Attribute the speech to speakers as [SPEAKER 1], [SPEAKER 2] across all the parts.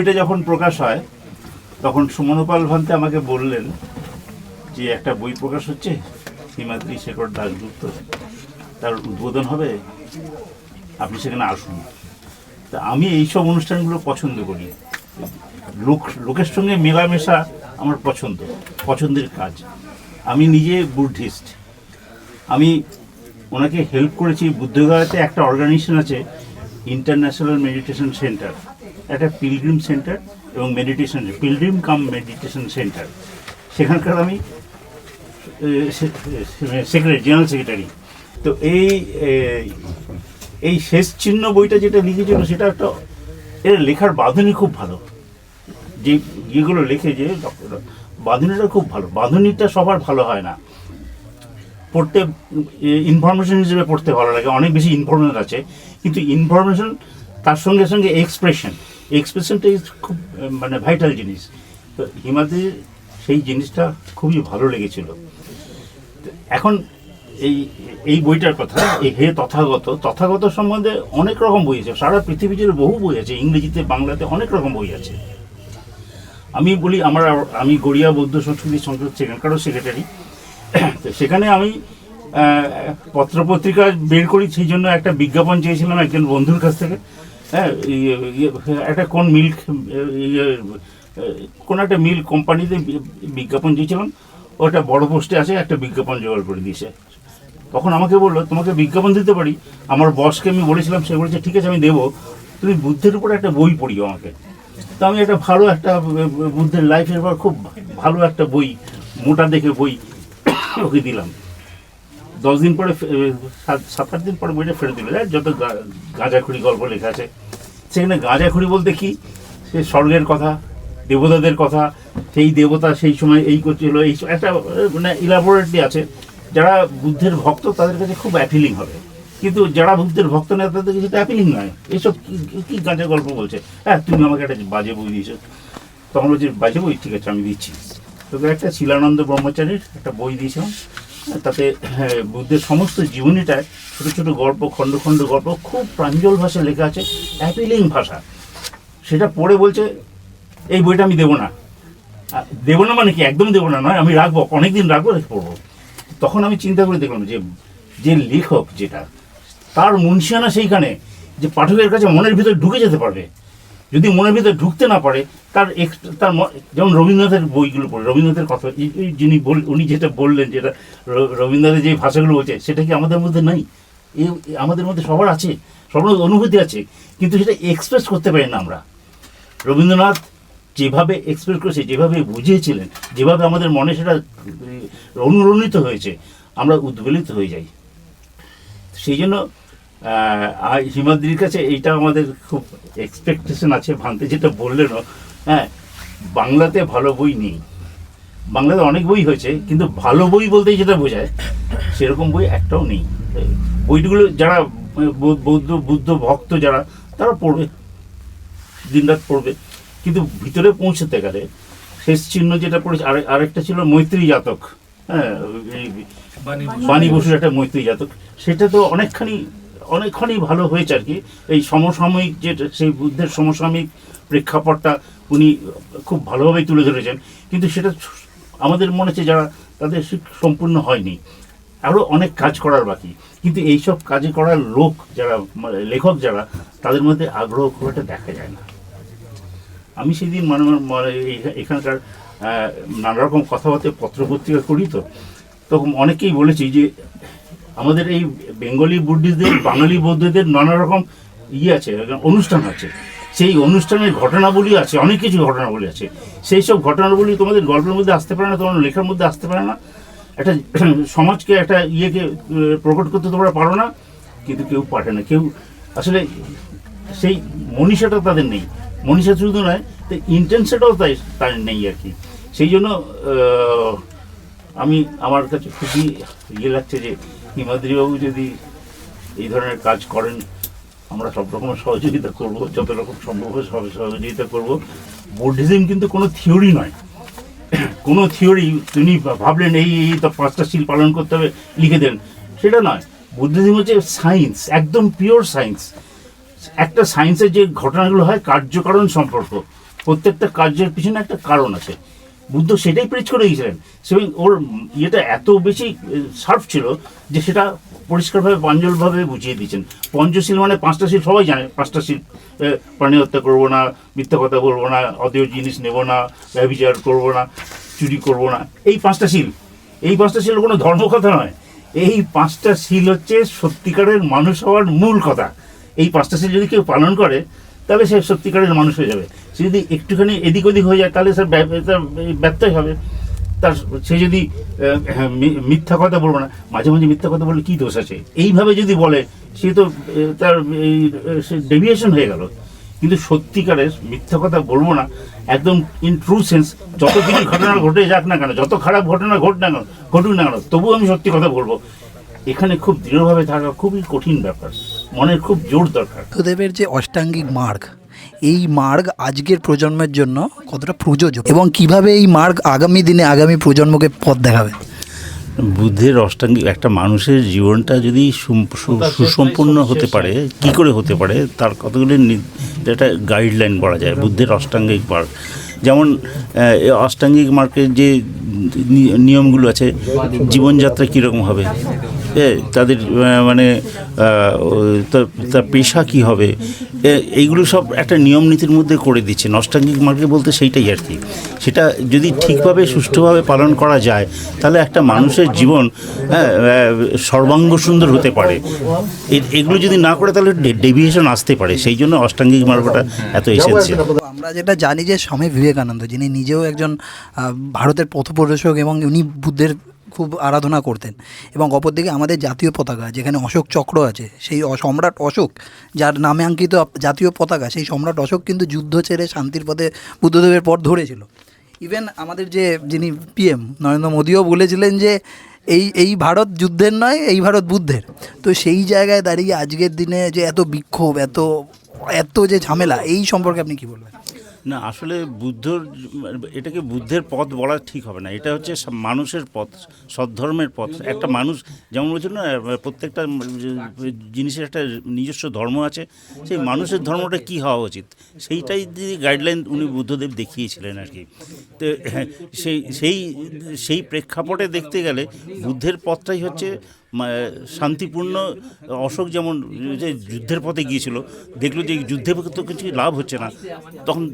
[SPEAKER 1] বইটা যখন প্রকাশ হয়, তখন সুমনপাল ভান্তে আমাকে বললেন যে, একটা বই প্রকাশ হচ্ছে? হিমাদ্রি শেখর দাশগুপ্ত তার উদ্বোধন হবে? আপনি সেখানে আসুন। তা আমি এইসব অনুষ্ঠানগুলো পছন্দ করি। লোক, লোকের সঙ্গে মেলামেশা আমার পছন্দ, পছন্দের কাজ। আমি নিজে বুদ্ধিস্ট। আমি ওনাকে হেল্প করেছি বুদ্ধগয়াতে, একটা অর্গানাইজেশন আছে, ইন্টারন্যাশনাল মেডিটেশন সেন্টার। একটা পিলগ্রিম সেন্টার এবং meditation pilgrim cum meditation centre সেখানকার আমি সেক্রেটারি জেনারেল সেক্রেটারি তো এই এই শেষ চিহ্ন বইটা যেটা লিখেছিল, সেটা একটা, এর লেখার বাঁধনি খুব ভালো। যে ইয়েগুলো লিখে যে, বাঁধনিটা খুব ভালো। বাঁধনিটা সবার ভালো হয় না। পড়তে ইনফরমেশন হিসেবে পড়তে ভালো লাগে। অনেক বেশি ইনফরমেশন আছে। কিন্তু ইনফরমেশন তার সঙ্গে সঙ্গে এক্সপ্রেশন এক্সপ্রেশনটা খুব মানে ভাইটাল জিনিস। তো হিমাদ্রির সেই জিনিসটা খুবই ভালো লেগেছিল। এখন এই এই বইটার কথা, এই হে তথাগত তথাগত সম্বন্ধে অনেক রকম বই আছে। সারা পৃথিবী জুড়ে বহু বই আছে, ইংরেজিতে, বাংলাতে অনেক রকম বই আছে। আমি বলি, আমার, আমি গড়িয়া বৌদ্ধ সংস্কৃতি সংসদ সেখানকারও সেক্রেটারি তো সেখানে আমি পত্রপত্রিকা বের করি সেই জন্য একটা বিজ্ঞাপন চেয়েছিলাম একজন বন্ধুর কাছ থেকে। হ্যাঁ ইয়ে, ইয়ে, একটা কোন মিল্ক ইয়ে, কোন একটা মিল কোম্পানিতে বিজ্ঞাপন চেয়েছিলাম। ওটা বড় পোস্টে আছে একটা বিজ্ঞাপন জোগাড় করে দিয়েছে। তখন আমাকে বলল তোমাকে বিজ্ঞাপন দিতে পারি? আমার বসকে আমি বলেছিলাম সে বলেছে ঠিক আছে আমি দেবো। তুমি বুদ্ধের উপরে একটা বই পড়িও আমাকে। তো আমি একটা ভালো একটা বুদ্ধের লাইফের পর খুব ভালো একটা বই মোটা দেখে বই ওকে দিলাম। দশ দিন পরে সাত আট দিন পরে বইটা ফেরত দিল। যত গাঁজাখুড়ি গল্প লেখা আছে। সেখানে গাঁজাখুড়ি বলতে কি? সে স্বর্গের কথা, দেবতাদের কথা, সেই দেবতা সেই সময় এই করছিল, এই একটা মানে ইলাবোরেটলি আছে। যারা বুদ্ধের ভক্ত, তাদের কাছে খুব অ্যাপিলিং হবে। কিন্তু যারা বুদ্ধের ভক্ত নয় তাদের কাছে অ্যাপিলিং নয়। এসব কি গাঁজা গল্প বলছে? হ্যাঁ তুমি আমাকে একটা বাজে বই দিয়েছ। তখন বলছি, বাজে বই, ঠিক আছে, আমি দিচ্ছি। তোকে একটা শিলানন্দ ব্রহ্মচারীর একটা বই দিয়েছিলাম। তাতে হ্যাঁ, বুদ্ধের সমস্ত জীবনীটায় ছোট ছোট গল্প খণ্ড খণ্ড গল্প খুব প্রাঞ্জল ভাষায় লেখা আছে অ্যাপিলিং ভাষা। সেটা পড়ে বলছে এই বইটা আমি দেবো না। দেবো না মানে কি একদম দেবো না নয় আমি রাখব অনেকদিন রাখব রেখে পড়ব। তখন আমি চিন্তা করে দেখলাম যে যে লেখক যেটা তার মুন্সিয়ানা সেইখানে যে পাঠকের কাছে মনের ভিতরে ঢুকে যেতে পারবে। যদি মনের ভিতরে ঢুকতে না পারে, তার তার যেমন রবীন্দ্রনাথের বইগুলো পড়ে, রবীন্দ্রনাথের কথা যিনি বল উনি যেটা বললেন যেটা রবীন্দ্রনাথের যে ভাষাগুলো বলছে, সেটা কি আমাদের মধ্যে নাই? এই আমাদের মধ্যে সবার আছে, সবার অনুভূতি আছে, কিন্তু সেটা এক্সপ্রেস করতে পারি না আমরা। রবীন্দ্রনাথ যেভাবে এক্সপ্রেস করেছে, যেভাবে বুঝিয়েছিলেন, যেভাবে আমাদের মনে সেটা অনুরণিত হয়েছে, আমরা উদ্বেলিত হয়ে যাই। সেই জন্য হিমাদ্রির কাছে এইটা আমাদের খুব এক্সপেকটেশন আছে ভাঙতে যেটা বললেনও। হ্যাঁ বাংলাতে ভালো বই নেই। বাংলাতে অনেক বই হয়েছে কিন্তু ভালো বই বলতে যেটা বোঝায় সেরকম বই একটাও নেই। বইগুলো যারা বৌদ্ধ বুদ্ধ ভক্ত যারা তারা পড়বে দিনরাত পড়বে। কিন্তু ভিতরে পৌঁছতে গেলে শেষ চিহ্ন যেটা পড়েছে আর আরেকটা ছিল মৈত্রী জাতক। হ্যাঁ বাণী বসুর একটা মৈত্রী জাতক। সেটা তো অনেকখানি অনেকখানি ভালো হয়েছে আর কি। এই সমসাময়িক যে সেই বুদ্ধের সমসাময়িক প্রেক্ষাপটটা উনি খুব ভালোভাবেই তুলে ধরেছেন। কিন্তু সেটা আমাদের মনে হচ্ছে যারা তাদের সম্পূর্ণ হয়নি। আরও অনেক কাজ করার বাকি। কিন্তু এইসব কাজে করার লোক যারা মানে লেখক যারা, তাদের মধ্যে আগ্রহ খুব একটা দেখা যায় না। আমি সেদিন মানে মানে এখানকার নানা রকম কথাবার্তা পত্রপত্রিকা করি তো, তখন অনেকেই বলেছি যে আমাদের এই বেঙ্গলি বুদ্ধিস্টদের, বাঙালি বৌদ্ধদের নানা রকম ইয়ে আছে, অনুষ্ঠান আছে। সেই অনুষ্ঠানের ঘটনাবলী আছে, অনেক কিছু ঘটনাবলী আছে। সেই সব ঘটনাবলী তোমাদের গল্পের মধ্যে আসতে পারে না, তোমার লেখার মধ্যে আসতে পারে না। একটা সমাজকে একটা ইয়েকে প্রকট করতে তোমরা পারো না, কিন্তু কেউ পারে না। কেউ, আসলে সেই মনীষাটা তাদের নেই। মনীষা শুধু নয় তো ইন্টেন্সিটাও তাই তার নেই আর কি। সেই জন্য আমি আমার কাছে খুবই ইয়ে লাগছে যে হিমাদ্রিবাবু যদি এই ধরনের কাজ করেন, আমরা সব রকমের সহযোগিতা করব, যত রকম সম্ভব সব সহযোগিতা করব। বুদ্ধিজম কিন্তু কোনো থিওরি নয়। কোনো থিওরি তিনি ভাবলেন, এই এই তো পাঁচটা শিল পালন করতে হবে, লিখে দেন। সেটা নয়। বুদ্ধিজম হচ্ছে সায়েন্স একদম পিওর সায়েন্স একটা সায়েন্সের যে ঘটনাগুলো হয়, কার্যকারণ সম্পর্ক, প্রত্যেকটা কার্যের পিছনে একটা কারণ আছে। বুদ্ধ সেটাই প্রেচ করে গিয়েছিলেন সেদিন ওর ইয়েটা এত বেশি শার্প ছিল যে সেটা পরিষ্কারভাবে প্রাঞ্জলভাবে বুঝিয়ে দিয়েছেন। পঞ্চশীল মানে পাঁচটা শিল সবাই জানে। পাঁচটা শিল প্রাণী হত্যা করব না, মিথ্যা কথা বলব না অদেয় জিনিস নেব না ব্যবচার করব না, চুরি করব না। এই পাঁচটা শিল, এই পাঁচটা শিল কোনো ধর্মকথা নয়। এই পাঁচটা শিল হচ্ছে সত্যিকারের মানুষ হওয়ার মূল কথা। এই পাঁচটা শিল যদি কেউ পালন করে তাহলে সে সত্যিকারের মানুষ হয়ে যাবে। সে যদি একটুখানি এদিক ওদিক হয়ে যায় তাহলে সে ব্যা- তার ব্যত্যয় হবে। তার সে যদি হ্যাঁ, মিথ্যা কথা বলব না মাঝে মাঝে মিথ্যা কথা বললে কী দোষ আছে? এইভাবে যদি বলে সে তো তার এই ডেভিয়েশন হয়ে গেল। কিন্তু সত্যিকারের মিথ্যা কথা বলব না একদম ইন ট্রু সেন্স যত কিছু ঘটনা ঘটে যাক না কেন যত খারাপ ঘটনা ঘট না কেন ঘটুক না কেন তবুও আমি সত্যি কথা বলব। এখানে খুব দৃঢ়ভাবে থাকা খুবই কঠিন ব্যাপার। মনের খুব জোর দরকার।
[SPEAKER 2] বুদ্ধদেবের যে অষ্টাঙ্গিক মার্গ এই মার্গ আজকের প্রজন্মের জন্য কতটা প্রযোজ্য এবং কীভাবে এই মার্গ আগামী দিনে আগামী প্রজন্মকে পথ দেখাবে?
[SPEAKER 1] বুদ্ধের অষ্টাঙ্গিক একটা মানুষের জীবনটা যদি সুম- সু- সুসম্পন্ন হতে পারে কি করে হতে পারে তার কতগুলি একটা গাইডলাইন বলা যায় বুদ্ধের অষ্টাঙ্গিক মার্গ। যেমন অষ্টাঙ্গিক মার্গের যে নিয়মগুলো আছে জীবনযাত্রা কীরকম হবে? তাদের মানে তার পেশা কি হবে? এইগুলো সব একটা নিয়ম নীতির মধ্যে করে দিচ্ছে। অষ্টাঙ্গিক মার্গে বলতে সেইটাই আর কি। সেটা যদি ঠিকভাবে, সুষ্ঠুভাবে পালন করা যায়, তাহলে একটা মানুষের জীবন সর্বাঙ্গ সুন্দর হতে পারে। এগুলো যদি না করে, তাহলে ডেভিয়েশন আসতে পারে। সেই জন্য অষ্টাঙ্গিক মার্গটা এত এসেন্সিয়াল
[SPEAKER 2] আমরা যেটা জানি যে স্বামী বিবেকানন্দ, যিনি নিজেও একজন ভারতের পথপ্রদর্শক এবং উনি বুদ্ধের খুব আরাধনা করতেন। এবং অপরদিকে আমাদের জাতীয় পতাকা, যেখানে অশোক চক্র আছে, সেই সম্রাট অশোক, যার নামে অঙ্কিত জাতীয় পতাকা, সেই সম্রাট অশোক কিন্তু যুদ্ধ ছেড়ে শান্তির পথে বুদ্ধদেবের পথ ধরেছিল। ইভেন আমাদের যে, যিনি পিএম নরেন্দ্র মোদীও বলেছিলেন যে, এই এই ভারত যুদ্ধের নয়, এই ভারত বুদ্ধের। তো সেই জায়গায় দাঁড়িয়ে আজকের দিনে যে এত বিক্ষোভ, এত এত যে ঝামেলা, এই সম্পর্কে আপনি কি বলবেন?
[SPEAKER 1] না আসলে বুদ্ধর এটাকে বুদ্ধের পথ বলা ঠিক হবে না। এটা হচ্ছে মানুষের পথ সদ্ধর্মের পথ। একটা মানুষ যেমন বলছিল না প্রত্যেকটা জিনিসের একটা নিজস্ব ধর্ম আছে সেই মানুষের ধর্মটা কি হওয়া উচিত? সেইটাই গাইডলাইন উনি বুদ্ধদেব দেখিয়েছিলেন আর কি। তো হ্যাঁ, সেই সেই সেই প্রেক্ষাপটে দেখতে গেলে বুদ্ধের পথটাই হচ্ছে শান্তিপূর্ণ অশোক যেমন যে যুদ্ধের পথে গিয়েছিল, দেখল যে যুদ্ধে তো কিছু লাভ হচ্ছে না। তখন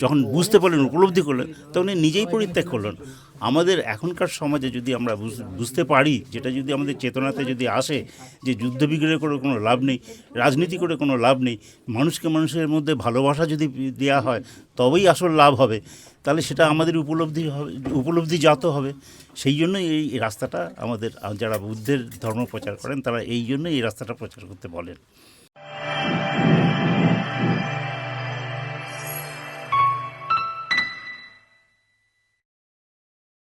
[SPEAKER 1] যখন বুঝতে পারলেন, উপলব্ধি করলেন, তখন নিজেই পরিত্যাগ করলেন। আমাদের এখনকার সমাজে যদি আমরা বুঝ- বুঝতে পারি, যেটা যদি আমাদের চেতনাতে যদি আসে, যে যুদ্ধ বিগ্রহ করে কোনো লাভ নেই, রাজনীতি করে কোনো লাভ নেই, মানুষকে মানুষের মধ্যে ভালোবাসা যদি দেওয়া হয়, তবেই আসল লাভ হবে। তাহলে সেটা আমাদের উপলব্ধি হবে, উপলব্ধি যত হবে। সেই জন্য এই রাস্তাটা আমাদের, যারা বুদ্ধের ধর্ম প্রচার করেন, তারা এই জন্য এই রাস্তাটা প্রচার করতে বলেন।